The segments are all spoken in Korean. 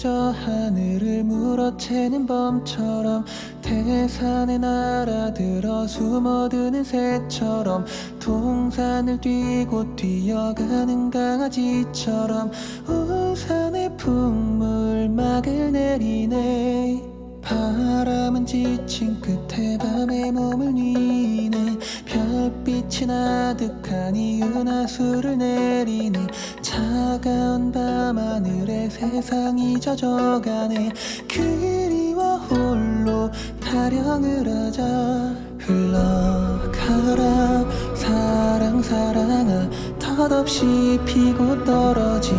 저 하늘을 물어채는 범처럼 태산에 날아들어 숨어드는 새처럼 동산을 뛰고 뛰어가는 강아지처럼 우산에 풍물막을 내리네. 바람은 지친 끝에 밤의 몸을 별 빛이 나득하니 은하수를 내리네. 차가운 밤하늘에 세상이 젖어가네. 그리워 홀로 타령을 하자. 흘러가라 사랑 사랑아. 덧없이 피고 떨어지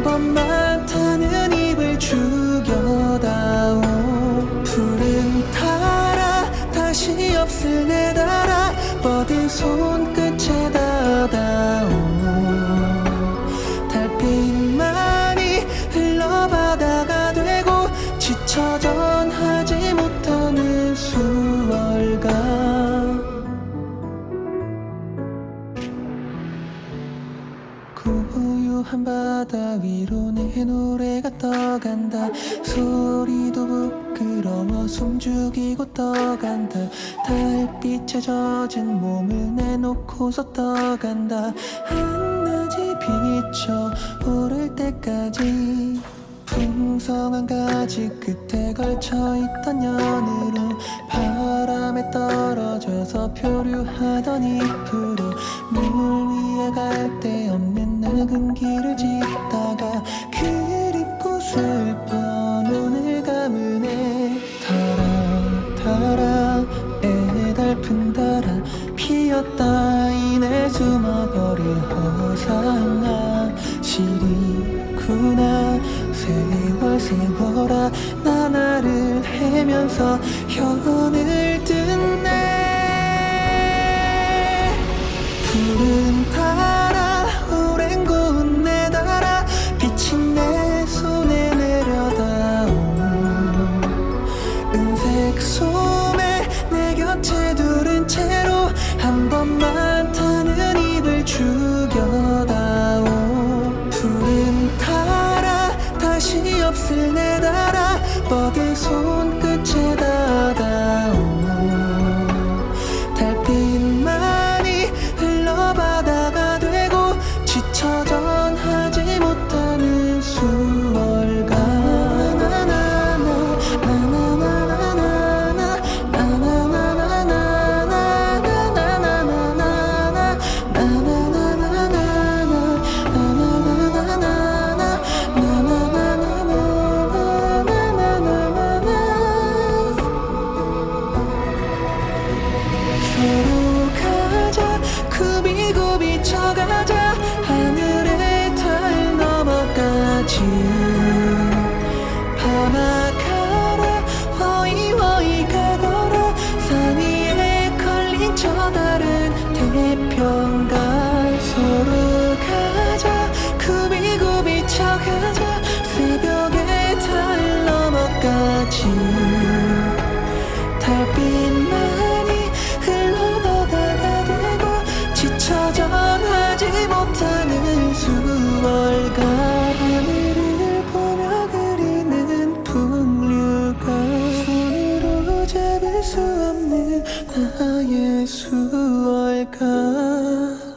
한 번만 타는 입을 죽여다오. 푸른 달아 다시 없을 내 달아 뻗은 손 고요한 바다 위로 내 노래가 떠간다. 소리도 부끄러워 숨죽이고 떠간다. 달빛에 젖은 몸을 내놓고서 떠간다. 한낮이 비쳐 오를 때까지 풍성한 가지 끝에 걸쳐 있던 연으로 바람에 떨어져서 표류하던 잎으 낡은 길을 짓다가 그립고 슬퍼 눈을 감으네. 달아 달아 애달픈 달아 피었다. 이내 숨어버릴 허상아. 시리구나. 세월 세월아. 나 나를 헤면서 현을 듣네 푸른 한 번만 타는 입을 죽여다오. 푸른 달아 다시 없을 내 달아 뻗은 손끝 새벽에 달 넘어가지. 달빛 like us.